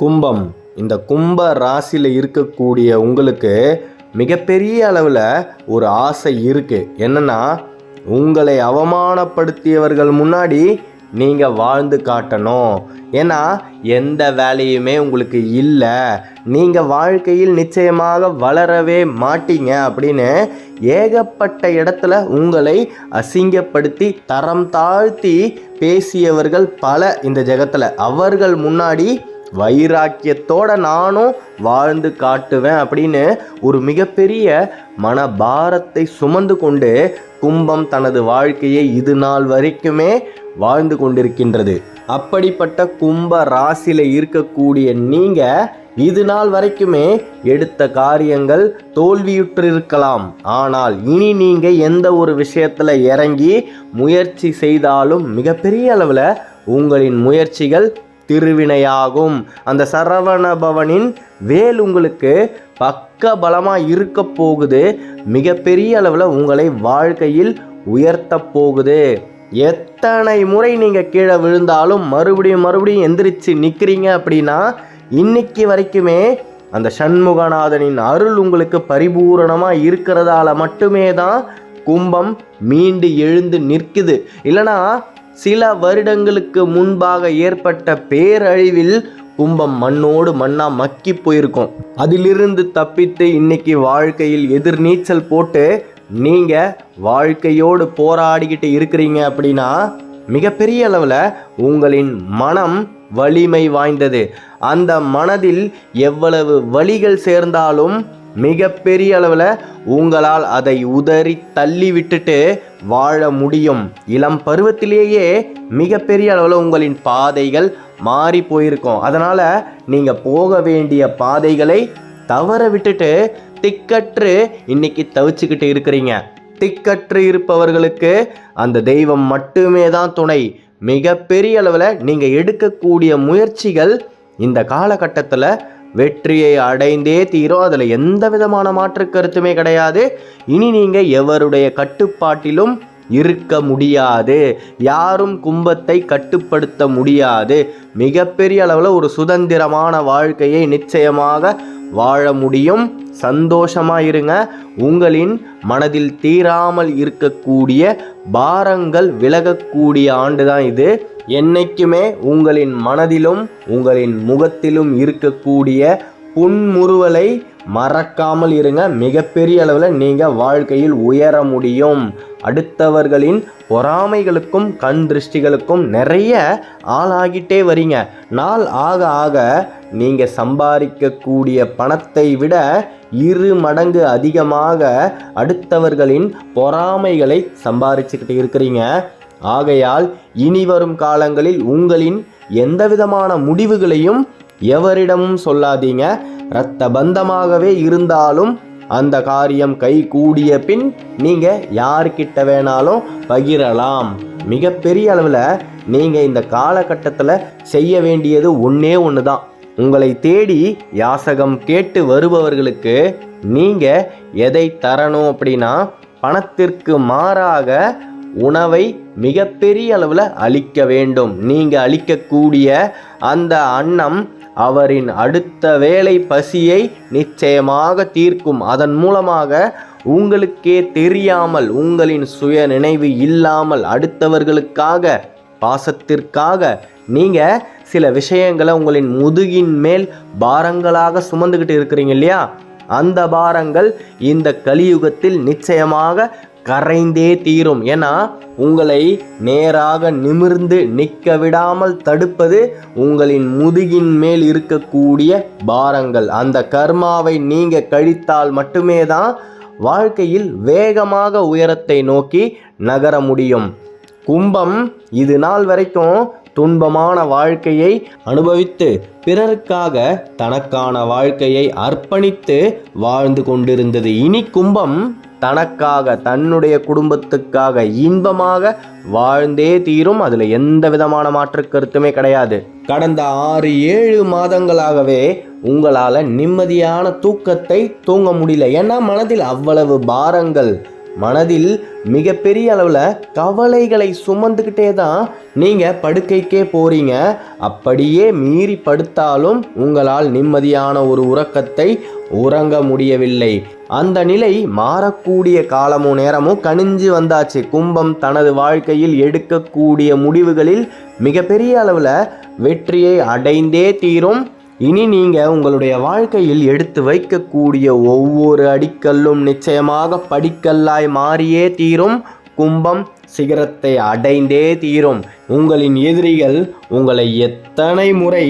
கும்பம். இந்த கும்ப ராசியில் இருக்கக்கூடிய உங்களுக்கு மிகப்பெரிய அளவில் ஒரு ஆசை இருக்குது என்னன்னா உங்களை அவமானப்படுத்தியவர்கள் முன்னாடி நீங்கள் வாழ்ந்து காட்டணும். ஏன்னா எந்த வேலையுமே உங்களுக்கு இல்லை. நீங்கள் வாழ்க்கையில் நிச்சயமாக வளரவே மாட்டீங்க அப்படின்னு ஏகப்பட்ட இடத்துல உங்களை அசிங்கப்படுத்தி தரம் தாழ்த்தி பேசியவர்கள் பல இந்த ஜெகத்தில். அவர்கள் முன்னாடி வைராக்கியத்தோட நானும் வாழ்ந்து காட்டுவேன் அப்படின்னு ஒரு மிகப்பெரிய மனபாரத்தை சுமந்து கொண்டு கும்பம் தனது வாழ்க்கையை இது நாள் வரைக்குமே வாழ்ந்து கொண்டிருக்கின்றது. அப்படிப்பட்ட கும்ப ராசியில் இருக்கக்கூடிய நீங்கள் இது நாள் வரைக்குமே எடுத்த காரியங்கள் தோல்வியுற்றிருக்கலாம். ஆனால் இனி நீங்கள் எந்த ஒரு விஷயத்தில் இறங்கி முயற்சி செய்தாலும் மிகப்பெரிய அளவில் உங்களின் முயற்சிகள் திருவினையாகும். அந்த சரவணபவனின் வேல் உங்களுக்கு பக்க பலமாக இருக்க போகுது. மிகப்பெரிய அளவில் உங்களை வாழ்க்கையில் உயர்த்த போகுது. எத்தனை முறை நீங்கள் கீழே விழுந்தாலும் மறுபடியும் மறுபடியும் எந்திரிச்சு நிற்கிறீங்க அப்படின்னா இன்னைக்கு வரைக்குமே அந்த சண்முகநாதனின் அருள் உங்களுக்கு பரிபூரணமாக இருக்கிறதால மட்டுமே தான் கும்பம் மீண்டு எழுந்து நிற்குது. இல்லைனா சில வருடங்களுக்கு முன்பாக ஏற்பட்ட பேரழிவில் கும்பம் மண்ணோடு மண்ணா மக்கி போயிருக்கும். அதிலிருந்து தப்பித்து இன்னைக்கு வாழ்க்கையில் எதிர்நீச்சல் போட்டு நீங்க வாழ்க்கையோடு போராடிக்கிட்டு இருக்கிறீங்க அப்படின்னா மிகப்பெரிய அளவில் உங்களின் மனம் வலிமை வாய்ந்தது. அந்த மனதில் எவ்வளவு வழிகள் சேர்ந்தாலும் மிகப்பெரிய அளவில் உங்களால் அதை உதறி தள்ளி விட்டுட்டு வாழ முடியும். இளம் பருவத்திலேயே மிகப்பெரிய அளவில் உங்களின் பாதைகள் மாறி போயிருக்கும். அதனால் நீங்கள் போக வேண்டிய பாதைகளை தவற விட்டுட்டு திக்கற்று இன்னைக்கு தவிச்சுக்கிட்டு இருக்கிறீங்க. திக்கற்று இருப்பவர்களுக்கு அந்த தெய்வம் மட்டுமே தான் துணை. மிகப்பெரிய அளவில் நீங்கள் எடுக்கக்கூடிய முயற்சிகள் இந்த காலகட்டத்தில் வெற்றியை அடைந்தே தீரும் அதில் எந்த விதமான மாற்று கருத்துமே கிடையாது. இனி நீங்கள் எவருடைய கட்டுப்பாட்டிலும் இருக்க முடியாது. யாரும் கும்பத்தை கட்டுப்படுத்த முடியாது. மிகப்பெரிய அளவில் ஒரு சுதந்திரமான வாழ்க்கையை நிச்சயமாக வாழ முடியும். சந்தோஷமாக இருங்க உங்களின் மனதில் தீராமல் இருக்கக்கூடிய பாரங்கள் விலகக்கூடிய ஆண்டு தான் இது. என்னைக்குமே உங்களின் மனதிலும் உங்களின் முகத்திலும் இருக்கக்கூடிய புன்முறுவலை மறக்காமல் இருங்க. மிகப்பெரிய அளவில் நீங்கள் வாழ்க்கையில் உயர முடியும். அடுத்தவர்களின் பொறாமைகளுக்கும் கண் திருஷ்டிகளுக்கும் நிறைய ஆளாகிட்டே வரீங்க. நாள் ஆக ஆக நீங்கள் சம்பாதிக்கக்கூடிய பணத்தை விட இரு மடங்கு அதிகமாக அடுத்தவர்களின் பொறாமைகளை சம்பாதிச்சுக்கிட்டு இருக்கிறீங்க. ஆகையால் இனி வரும் காலங்களில் உங்களின் எந்த விதமான முடிவுகளையும் எவரிடமும் சொல்லாதீங்க. இரத்த பந்தமாகவே இருந்தாலும் அந்த காரியம் கை கூடிய பின் நீங்கள் யார்கிட்ட வேணாலும் பகிரலாம். மிகப்பெரிய அளவில் நீங்கள் இந்த காலகட்டத்தில் செய்ய வேண்டியது ஒன்றே ஒன்று தான் உங்களை தேடி யாசகம் கேட்டு வருபவர்களுக்கு நீங்கள் எதை தரணும் அப்படின்னா பணத்திற்கு மாறாக உணவை மிகப்பெரிய அளவில் அளிக்க வேண்டும். நீங்கள் அளிக்கக்கூடிய அந்த அன்னம் அவரின் அடுத்த வேலை பசியை நிச்சயமாக தீர்க்கும். அதன் மூலமாக உங்களுக்கே தெரியாமல் உங்களின் சுய நினைவு இல்லாமல் அடுத்தவர்களுக்காக பாசத்திற்காக நீங்கள் சில விஷயங்களை உங்களின் முதுகின் மேல் பாரங்களாக சுமந்துக்கிட்டு இருக்கிறீங்க இல்லையா? அந்த பாரங்கள் இந்த கலியுகத்தில் நிச்சயமாக கரைந்தே தீரும். ஏன்னா உங்களை நேராக நிமிர்ந்து நிற்க விடாமல் தடுப்பது உங்களின் முதுகின் மேல் இருக்கக்கூடிய பாரங்கள். அந்த கர்மாவை நீங்க கழித்தால் மட்டுமே தான் வாழ்க்கையில் வேகமாக உயரத்தை நோக்கி நகர முடியும். கும்பம் இது நாள் வரைக்கும் துன்பமான வாழ்க்கையை அனுபவித்து பிறருக்காக தனக்கான வாழ்க்கையை அர்ப்பணித்து வாழ்ந்து கொண்டிருந்தது. இனி கும்பம் தனக்காக தன்னுடைய குடும்பத்துக்காக இன்பமாக வாழ்ந்தே தீரும். அதில் எந்த விதமான மாற்று கருத்துமே கிடையாது. கடந்த ஆறு ஏழு மாதங்களாகவே உங்களால் நிம்மதியான தூக்கத்தை தூங்க முடியல. ஏன்னா மனதில் அவ்வளவு பாரங்கள் மனதில் மிகப்பெரிய அளவில் கவலைகளை சுமந்துக்கிட்டே தான் நீங்கள் படுக்கைக்கே போறீங்க. அப்படியே மீறி படுத்தாலும் உங்களால் நிம்மதியான ஒரு உறக்கத்தை உறங்க முடியவில்லை. அந்த நிலை மாறக்கூடிய காலமும் நேரமும் கணிஞ்சு வந்தாச்சு. கும்பம் தனது வாழ்க்கையில் எடுக்கக்கூடிய முடிவுகளில் மிகப்பெரிய அளவில் வெற்றியை அடைந்தே தீரும். இனி நீங்கள் உங்களுடைய வாழ்க்கையில் எடுத்து வைக்கக்கூடிய ஒவ்வொரு அடிக்கல்லும் நிச்சயமாக படிக்கல்லாய் மாறியே தீரும். கும்பம் சிகரத்தை அடைந்தே தீரும். உங்களின் எதிரிகள் உங்களை எத்தனை முறை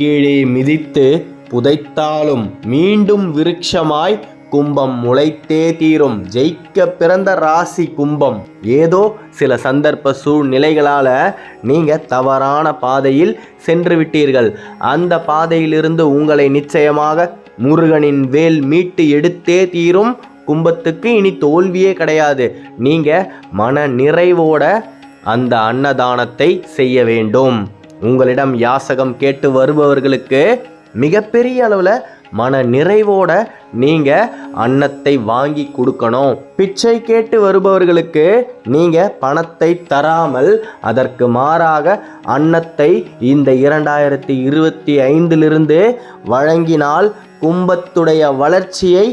கீழே மிதித்து புதைத்தாலும் மீண்டும் விருட்சமாய் கும்பம் முளைத்தே தீரும். ஜெயிக்க பிறந்த ராசி கும்பம். ஏதோ சில சந்தர்ப்ப சூழ்நிலைகளால் நீங்கள் தவறான பாதையில் சென்று விட்டீர்கள். அந்த பாதையிலிருந்து உங்களை நிச்சயமாக முருகனின் வேல் மீட்டு எடுத்தே தீரும். கும்பத்துக்கு இனி தோல்வியே கிடையாது. நீங்கள் மன நிறைவோட அந்த அன்னதானத்தை செய்ய வேண்டும். உங்களிடம் யாசகம் கேட்டு வருபவர்களுக்கு மிகப்பெரிய அளவில் மன நிறைவோட நீங்கள் அன்னத்தை வாங்கி கொடுக்கணும். பிச்சை கேட்டு வருபவர்களுக்கு நீங்கள் பணத்தை தராமல் அதற்கு மாறாக அன்னத்தை இந்த இரண்டாயிரத்தி இருபத்தி ஐந்திலிருந்து வழங்கினால் கும்பத்துடைய வளர்ச்சியை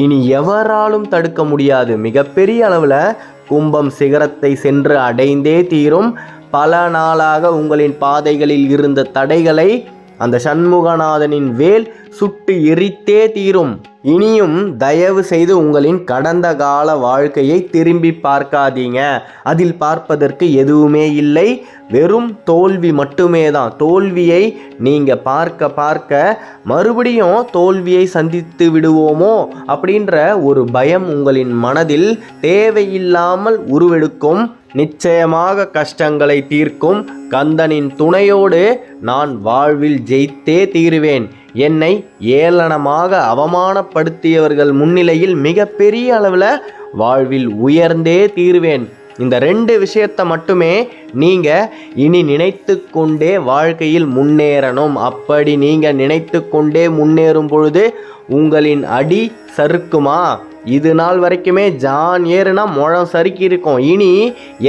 இனி எவராலும் தடுக்க முடியாது. மிகப்பெரிய அளவில் கும்பம் சிகரத்தை சென்று அடைந்தே தீரும். பல நாளாக உங்களின் பாதைகளில் இருந்த தடைகளை அந்த சண்முகநாதனின் வேல் சுட்டு எரித்தே தீரும். இனியும் தயவு செய்து உங்களின் கடந்த கால வாழ்க்கையை திரும்பி பார்க்காதீங்க. அதில் பார்ப்பதற்கு எதுவுமே இல்லை. வெறும் தோல்வி மட்டுமே தான் தோல்வியை நீங்கள் பார்க்க பார்க்க மறுபடியும் தோல்வியை சந்தித்து விடுவோமோ அப்படின்ற ஒரு பயம் உங்களின் மனதில் தேவையில்லாமல் உருவெடுக்கும். நிச்சயமாக கஷ்டங்களை தீர்க்கும் கந்தனின் துணையோடு நான் வாழ்வில் ஜெயித்தே தீருவேன். என்னை ஏளனமாக அவமானப்படுத்தியவர்கள் முன்னிலையில் மிகப்பெரிய அளவில் வாழ்வில் உயர்ந்தே தீருவேன். இந்த ரெண்டு விஷயத்தை மட்டுமே நீங்கள் இனி நினைத்து கொண்டே வாழ்க்கையில் முன்னேறணும். அப்படி நீங்கள் நினைத்து கொண்டே முன்னேறும் பொழுது உங்களின் அடி சறுக்குமா? இது நாள் வரைக்குமே ஜான் ஏறுனா முழம் சறுக்கி இருக்கும். இனி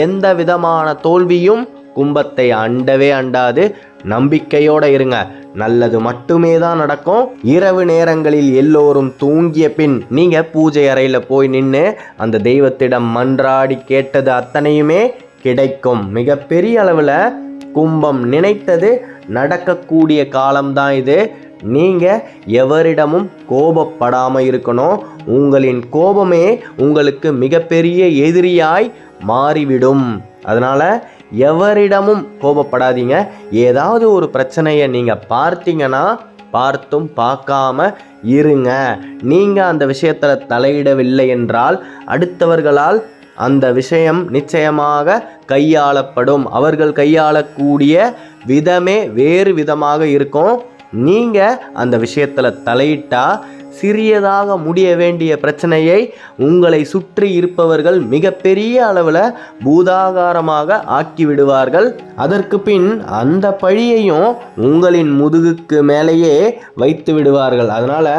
எந்த விதமான தோல்வியும் கும்பத்தை அண்டவே அண்டாது. நம்பிக்கையோட இருங்க. நல்லது மட்டுமே தான் நடக்கும். இரவு நேரங்களில் எல்லோரும் தூங்கிய பின் நீங்க பூஜை அறையில போய் நின்று அந்த தெய்வத்திடம் மன்றாடி கேட்டது அத்தனையுமே கிடைக்கும். மிகப்பெரிய அளவில் கும்பம் நினைத்தது நடக்கக்கூடிய காலம்தான் இது. நீங்கள் எவரிடமும் கோபப்படாமல் இருக்கணும். உங்களின் கோபமே உங்களுக்கு மிகப்பெரிய எதிரியாய் மாறிவிடும். அதனால் எவரிடமும் கோபப்படாதீங்க. ஏதாவது ஒரு பிரச்சனையை நீங்கள் பார்த்தீங்கன்னா பார்த்தும் பார்க்காம இருங்க. நீங்கள் அந்த விஷயத்தில் தலையிடவில்லை என்றால் அடுத்தவர்களால் அந்த விஷயம் நிச்சயமாக கையாளப்படும். அவர்கள் கையாளக்கூடிய விதமே வேறு விதமாக இருக்கும். நீங்கள் அந்த விஷயத்தில் தலையிட்டால் சிறியதாக முடிய வேண்டிய பிரச்சனையை உங்களை சுற்றி இருப்பவர்கள் மிகப்பெரிய அளவில் பூதாகாரமாக ஆக்கி விடுவார்கள் அதற்கு பின் அந்த பழியையும் உங்களின் முதுகுக்கு மேலேயே வைத்து விடுவார்கள். அதனால்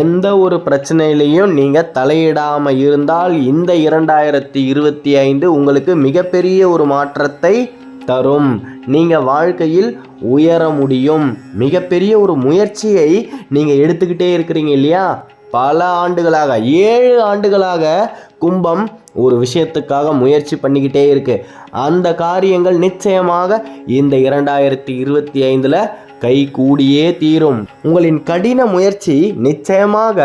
எந்த ஒரு பிரச்சனையிலையும் நீங்கள் தலையிடாமல் இருந்தால் இந்த இரண்டாயிரத்தி இருபத்தி ஐந்து உங்களுக்கு மிகப்பெரிய ஒரு மாற்றத்தை தரும். நீங்கள் வாழ்க்கையில் உயர முடியும். மிகப்பெரிய ஒரு முயற்சியை நீங்கள் எடுத்துக்கிட்டே இருக்கிறீங்க இல்லையா? பல ஆண்டுகளாக ஏழு ஆண்டுகளாக கும்பம் ஒரு விஷயத்துக்காக முயற்சி பண்ணிக்கிட்டே இருக்கு. அந்த காரியங்கள் நிச்சயமாக இந்த இரண்டாயிரத்தி இருபத்தி ஐந்தில் கை கூடியே தீரும். உங்களின் கடின முயற்சி நிச்சயமாக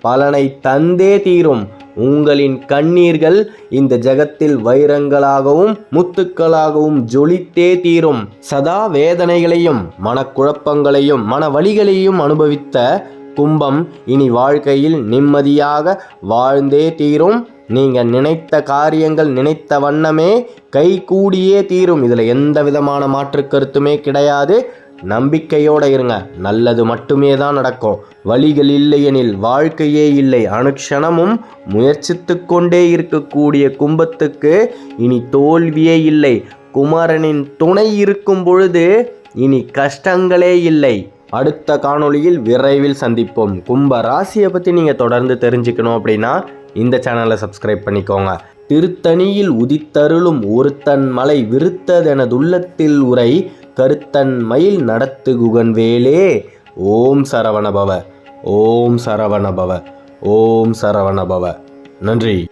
பலனை தந்தே தீரும். உங்களின் கண்ணீர்கள் இந்த ஜகத்தில் வைரங்களாகவும் முத்துக்களாகவும் ஜொலித்தே தீரும். சதா வேதனைகளையும் மனக்குழப்பங்களையும் மன வழிகளையும் அனுபவித்த கும்பம் இனி வாழ்க்கையில் நிம்மதியாக வாழ்ந்தே தீரும். நீங்கள் நினைத்த காரியங்கள் நினைத்த வண்ணமே கை கூடியே தீரும். இதில் எந்த விதமான மாற்று கருத்துமே கிடையாது. நம்பிக்கையோடு இருங்க. நல்லது மட்டுமே தான் நடக்கும். வழிகள் இல்லையெனில் வாழ்க்கையே இல்லை. அனுக்ஷணமும் முயற்சித்து கொண்டே இருக்கக்கூடிய கும்பத்துக்கு இனி தோல்வியே இல்லை. குமரனின் துணை இருக்கும் பொழுது இனி கஷ்டங்களே இல்லை. அடுத்த காணொளியில் விரைவில் சந்திப்போம். கும்ப ராசியை பற்றி நீங்கள் தொடர்ந்து தெரிஞ்சுக்கணும் அப்படின்னா இந்த சேனலை சப்ஸ்கிரைப் பண்ணிக்கோங்க. திருத்தணியில் உதித்தருளும் ஒருத்தன் மலை விருத்ததெனதுள்ளத்தில் உரை கருத்தன்மையில் நடத்து குகன்வேலே. ஓம் சரவணபவ. ஓம் சரவணபவ. ஓம் சரவணபவ. நன்றி.